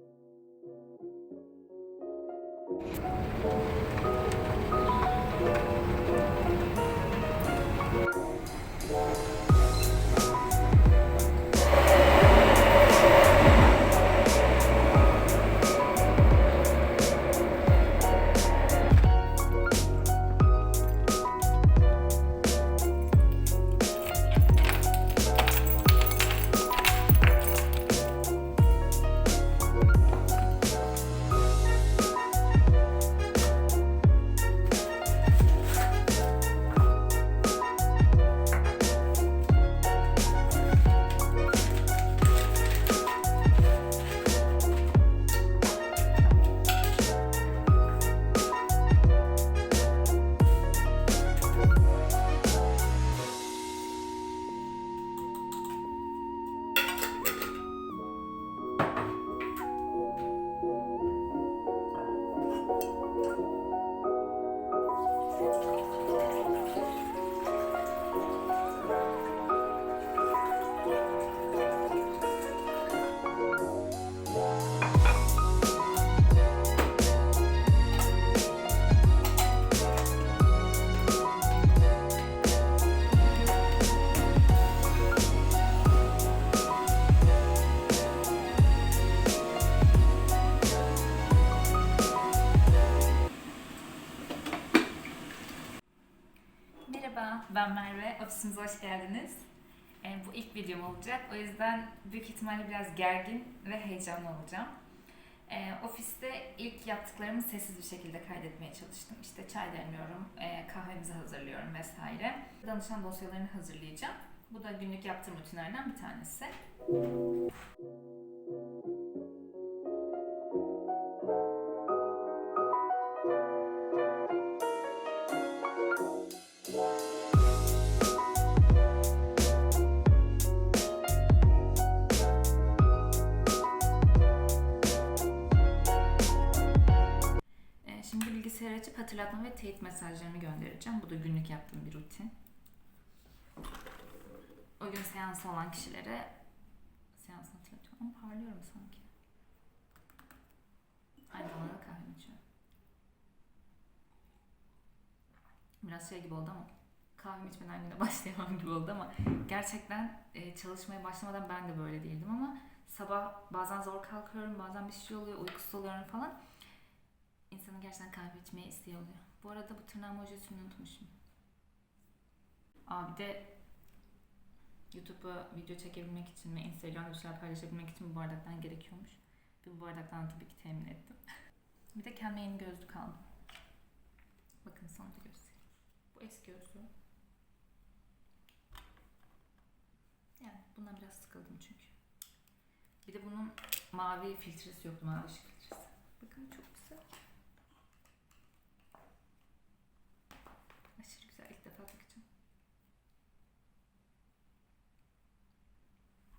you. Merhaba, ben Merve. Ofisimize hoş geldiniz. Ee, bu ilk videom olacak. O yüzden büyük ihtimalle biraz gergin ve heyecanlı olacağım. Ee, ofiste ilk yaptıklarımı sessiz bir şekilde kaydetmeye çalıştım. İşte çay demliyorum, e, kahvemizi hazırlıyorum vesaire. Danışan dosyalarını hazırlayacağım. Bu da günlük yaptığım rutinlerden bir tanesi. Hatırlatma ve teyit mesajlarını göndereceğim. Bu da günlük yaptığım bir rutin. O gün seansı olan kişilere seans hatırlatıyorum. Ama parlıyorum sanki. Aynı zamanda kahve içiyorum. Biraz şey gibi oldu ama kahve içmeden güne başlayamam gibi oldu ama gerçekten e, çalışmaya başlamadan ben de böyle değildim ama sabah bazen zor kalkıyorum, bazen bir şey oluyor, uykusuz oluyorum falan. İnsanın gerçekten kahve içmeye isteği oluyor. Bu arada bu tırnağımı ojesini unutmuşum. Aa bir de YouTube'a video çekebilmek için ve Instagram'da bir şeyler paylaşabilmek için bu bardaktan gerekiyormuş. Ve bu bardaktan tabii ki temin ettim. bir de kendime yeni gözlük aldım. Bakın sonra da göstereyim. Bu eski gözlüğüm. Yani bundan biraz sıkıldım çünkü. Bir de bunun mavi filtresi yoktu, mavi ışık filtresi. Bakın çok güzel. Aşırı güzel. İlk defa takacağım.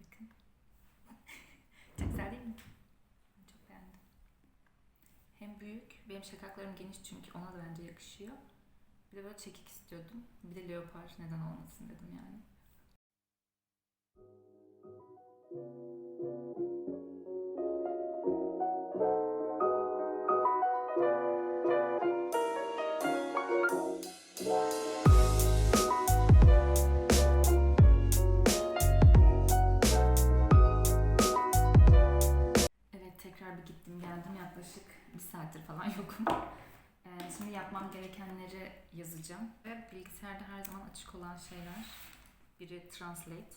Bakın. Çok güzel değil mi? Ben çok beğendim. Hem büyük. Benim şakaklarım geniş çünkü ona da bence yakışıyor. Bir de böyle çekik istiyordum. Bir de leopar neden olmasın dedim yani. Açık olan şeyler. Biri Translate,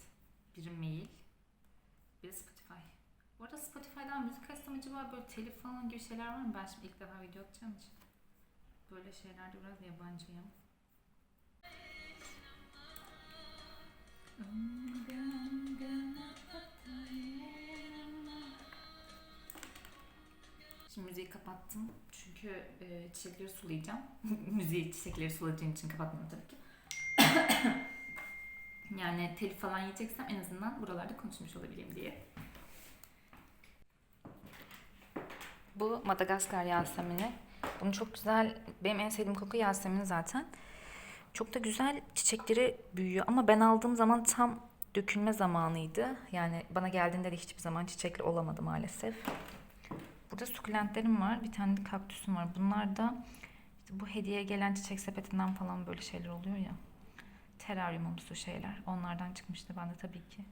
biri Mail, biri Spotify. Bu arada Spotify'dan müzik açsam acaba böyle telif falan gibi şeyler var mı? Ben şimdi ilk defa video atacağım için. Böyle şeylerde biraz yabancıyım. Şimdi müziği kapattım çünkü e, çiçekleri sulayacağım. Müziği çiçekleri suladığım için kapatmadım tabii ki. Yani telif falan yiyeceksem en azından buralarda konuşmuş olabileyim diye. Bu Madagaskar Yasemini. Bunu çok güzel, benim en sevdiğim koku Yasemin zaten. Çok da güzel çiçekleri büyüyor ama ben aldığım zaman tam dökülme zamanıydı. Yani bana geldiğinde de hiçbir zaman çiçekli olamadı maalesef. Burada sukulentlerim var. Bir tane de kaktüsüm var. Bunlar da işte bu hediye gelen çiçek sepetinden falan böyle şeyler oluyor ya. Teraryumumsu şeyler. Onlardan çıkmıştı. Ben de tabii ki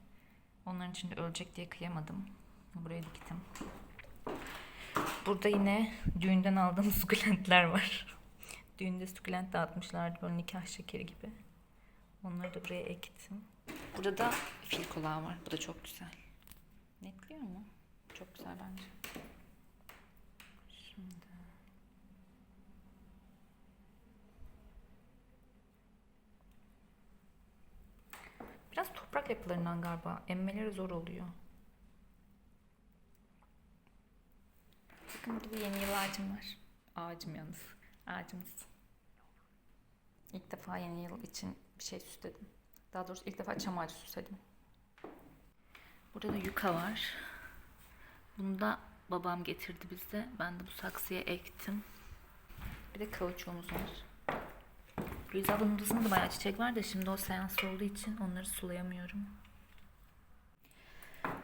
onların içinde ölecek diye kıyamadım. Buraya diktim. Burada yine düğünden aldığım sukulentler var. Düğünde sukulent dağıtmışlardı böyle nikah şekeri gibi. Onları da buraya ektim. Burada da fil kulağı var. Bu da çok güzel. Netliyor mu? Çok güzel bence. Şimdi. Biraz toprak yapılarından galiba. Emmeleri zor oluyor. Bakın burada bir yeni yıl ağacım var. Ağacım yalnız. Ağacımız. İlk defa yeni yıl için bir şey süsledim. Daha doğrusu ilk defa çam ağacı süsledim. Burada da yuka var. Bunu da babam getirdi bize. Ben de bu saksıya ektim. Bir de kauçuğumuz var. Gülüz ablanın odasında da bayağı çiçek var da şimdi o seans olduğu için onları sulayamıyorum.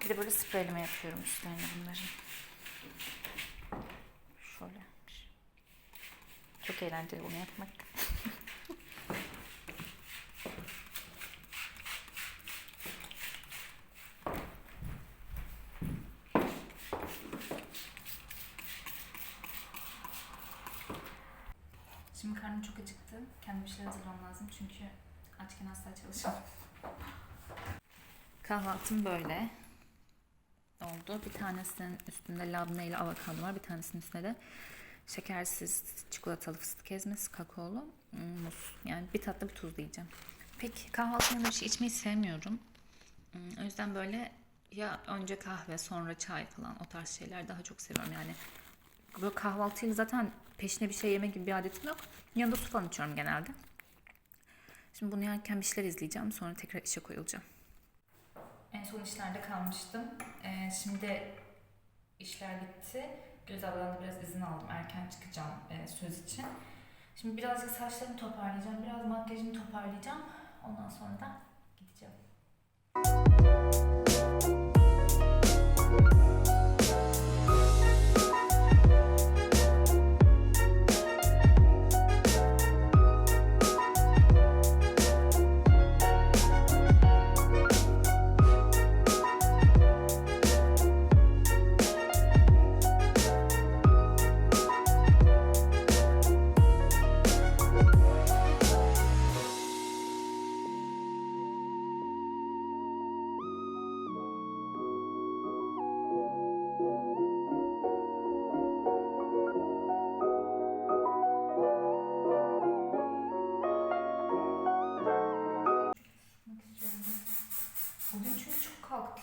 Bir de böyle spreyleme yapıyorum üstlerine bunların. Şöyle. Çok eğlenceli bunu yapmak. Şimdi karnım çok acıktı. Kendim bir şeyler hazırlamam lazım çünkü açken asla çalışamam. Kahvaltım böyle oldu. Bir tanesinin üstünde labne ile avokado var. Bir tanesinin üstünde de şekersiz çikolatalı fıstık ezmesi, kakaolu hmm, muz. Yani bir tatlı bir tuzlu yiyeceğim. Peki kahvaltı bir şey içmeyi sevmiyorum. Hmm, O yüzden böyle ya önce kahve sonra çay falan o tarz şeyler daha çok seviyorum yani. Böyle kahvaltıyla zaten peşine bir şey yeme gibi bir adetim yok. Yanında su falan içiyorum genelde. Şimdi bunu yerken bir şeyler izleyeceğim. Sonra tekrar işe koyulacağım. En son işlerde kalmıştım. Ee, şimdi işler bitti. Göz abladan da biraz izin aldım. Erken çıkacağım e, söz için. Şimdi birazcık saçlarımı toparlayacağım. Biraz makyajımı toparlayacağım. Ondan sonra da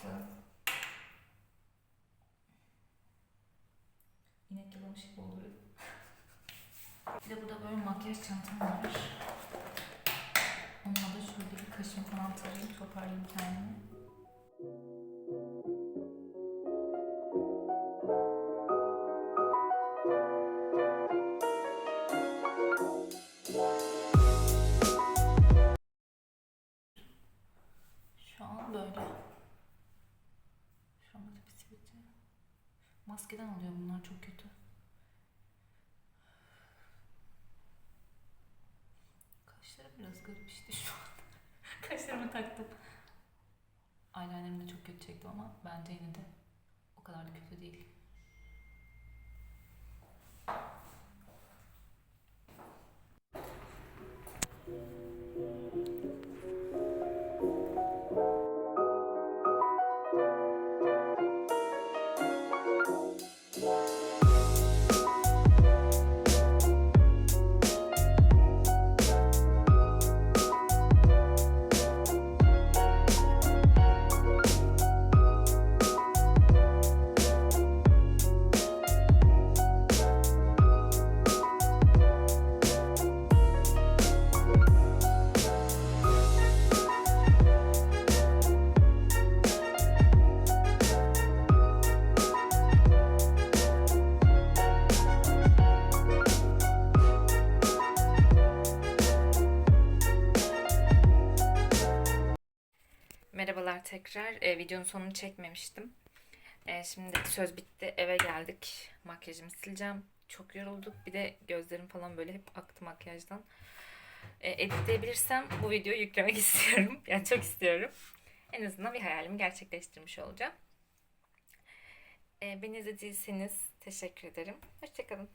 kalktı. İnek yalamış gibi oluyor. Bir de burada böyle makyaj çantam var. Onunla da şöyle bir kaşım falan tarayayım, toparlayayım kendimi. Sivilce. Maskeden oluyor bunlar çok kötü. Kaşlarım biraz garip işte şu an. Kaşlarımı taktım. Eyelinerimi de çok kötü çektim ama bence yine de o kadar da kötü değil. Tekrar. E, videonun sonunu çekmemiştim. Ee, şimdi söz bitti. Eve geldik. Makyajımı sileceğim. Çok yorulduk. Bir de gözlerim falan böyle hep aktı makyajdan. Ee, editleyebilirsem bu videoyu yüklemek istiyorum. Yani çok istiyorum. En azından bir hayalimi gerçekleştirmiş olacağım. Ee, beni izlediyseniz teşekkür ederim. Hoşçakalın.